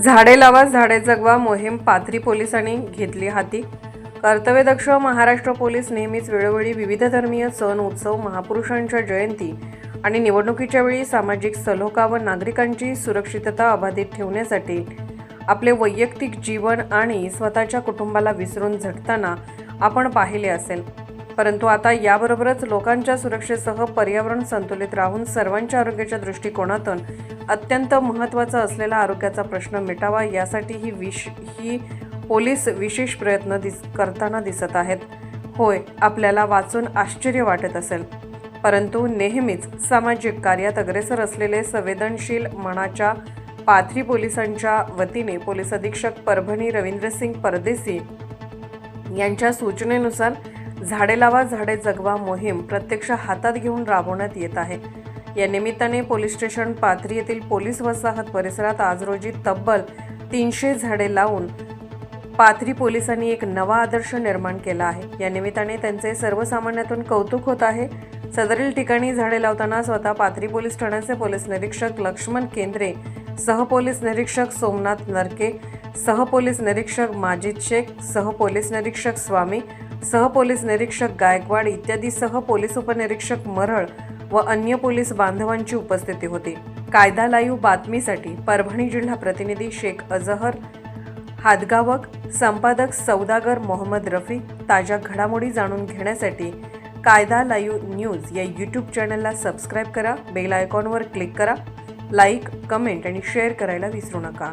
झाडे लावा झाडे जगवा मोहीम पाथरी पोलिसांनी घेतली हाती. कर्तव्यदक्ष महाराष्ट्र पोलीस नेहमीच वेळोवेळी विविध धर्मीय सण उत्सव महापुरुषांच्या जयंती आणि निवडणुकीच्या वेळी सामाजिक सलोखा व नागरिकांची सुरक्षितता अबाधित ठेवण्यासाठी आपले वैयक्तिक जीवन आणि स्वतःच्या कुटुंबाला विसरून झटताना आपण पाहिले असेल. परंतु आता याबरोबरच लोकांच्या सुरक्षेसह पर्यावरण संतुलित राहून सर्वांच्या आरोग्याच्या दृष्टिकोनातून अत्यंत महत्त्वाचा असलेला आरोग्याचा प्रश्न मिटावा यासाठी ही विश ही पोलीस विशेष प्रयत्न दिस करताना दिसत आहेत. होय आपल्याला वाचून आश्चर्य वाटत असेल. परंतु नेहमीच सामाजिक कार्यात अग्रेसर असलेले संवेदनशील मनाच्या पाथरी पोलिसांच्या वतीने पोलीस अधीक्षक परभणी रवींद्रसिंग परदेसी यांच्या सूचनेनुसार झाडे लावा झाडे जगवा मोहीम प्रत्यक्ष हातात घेऊन राबवण्यात येत आहे. या निमित्ताने पोलीस स्टेशन पाथरी येथील पोलीस वसाहत परिसरात आज रोजी तब्बल तीनशे झाडे लावून पाथरी पोलिसांनी एक नवा आदर्श निर्माण केला आहे. या निमित्ताने त्यांचे सर्वसामान्यातून कौतुक होत आहे. सदरील ठिकाणी झाडे लावताना स्वतः पाथरी पोलीस ठाण्याचे पोलीस निरीक्षक लक्ष्मण केंद्रे सहपोलीस निरीक्षक सोमनाथ नरके सहपोलीस निरीक्षक माजिद शेख सहपोलीस निरीक्षक स्वामी सहपोलीस निरीक्षक गायकवाड इत्यादी सह पोलीस उपनिरीक्षक मरळ व अन्य पोलीस बांधवांची उपस्थिती होती. कायदा लाईव्ह बातमीसाठी परभणी जिल्हा प्रतिनिधी शेख अजहर हादगावक संपादक सौदागर मोहम्मद रफी ताज्या घडामोडी जाणून घेण्यासाठी कायदा लाईव्ह न्यूज या यूट्यूब चॅनलला सबस्क्राईब करा बेल आयकॉनवर क्लिक करा लाईक कमेंट आणि शेअर करायला विसरू नका.